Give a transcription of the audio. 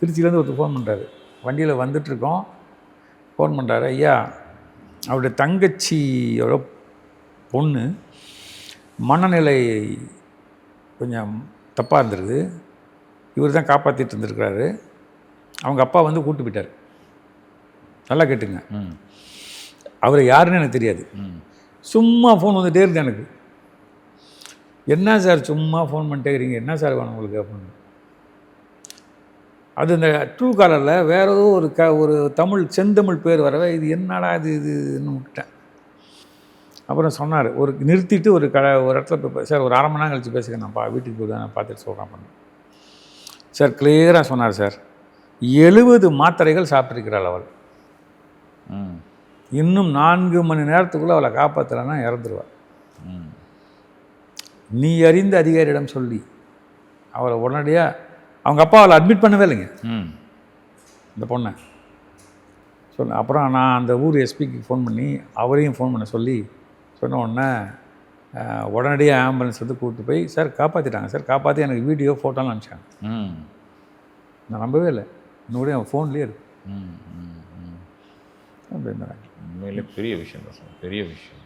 திருச்சியிலேருந்து ஒருத்தர் ஃபோன் பண்ணுறாரு. வண்டியில் வந்துட்டுருக்கோம். ஃபோன் பண்ணுறாரு ஐயா அவருடைய தங்கச்சியோட பொண்ணு மனநிலை கொஞ்சம் தப்பாக இருந்திருக்குது. இவர் தான் காப்பாற்றிட்டு இருந்திருக்கிறாரு. அவங்க அப்பா வந்து கூட்டு போயிட்டார். நல்லா கேட்டுங்க. ம். அவர் யாருன்னு எனக்கு தெரியாது. ம். சும்மா ஃபோன் வந்துட்டே இருக்கு எனக்கு. என்ன சார் சும்மா ஃபோன் பண்ணிட்டே இருக்கிறீங்க என்ன சார் வேணும் உங்களுக்கு? அப்படின்னு. அது இந்த ட்ரூ காலரில் வேற ஏதோ ஒரு க ஒரு தமிழ் செந்தமிழ் பேர் வரவே இது என்னடா இது இதுன்னு விட்டுட்டேன். அப்புறம் சொன்னார் ஒரு நிறுத்திட்டு ஒரு கடை ஒரு இடத்துல போய் சார் ஒரு அரை மணி நேரம் கழிச்சு பேசுங்க நான் பா வீட்டுக்கு போய் நான் பார்த்துட்டு சொல்கிறேன் பண்ணேன் சார் கிளியராக சொன்னார் சார் எழுபது மாத்திரைகள் சாப்பிட்டிருக்கிறாள் அவள். ம். இன்னும் நான்கு மணி நேரத்துக்குள்ளே அவளை காப்பாற்றலைன்னா இறந்துருவாள் ம். நீ அறிந்த அதிகாரியிடம் சொல்லி அவளை உடனடியாக அவங்க அப்பா அவளை அட்மிட் பண்ணவே இல்லைங்க. ம். இந்த பொண்ணை. சொன்ன அப்புறம் நான் அந்த ஊர் எஸ்பிக்கு ஃபோன் பண்ணி அவரையும் ஃபோன் பண்ண சொல்லி சொன்ன உடனே உடனடியாக ஆம்புலன்ஸ் வந்து கூப்பிட்டு போய் சார் காப்பாற்றிட்டாங்க சார் காப்பாற்றி எனக்கு வீடியோ ஃபோட்டோலாம் அனுப்பிச்சாங்க. ம். நான் நம்பவே இல்லை. இன்னும் என் ஃபோன்லேயே இருக்கு. உண்மையிலே பெரிய விஷயம் தான் சார். பெரிய விஷயம்.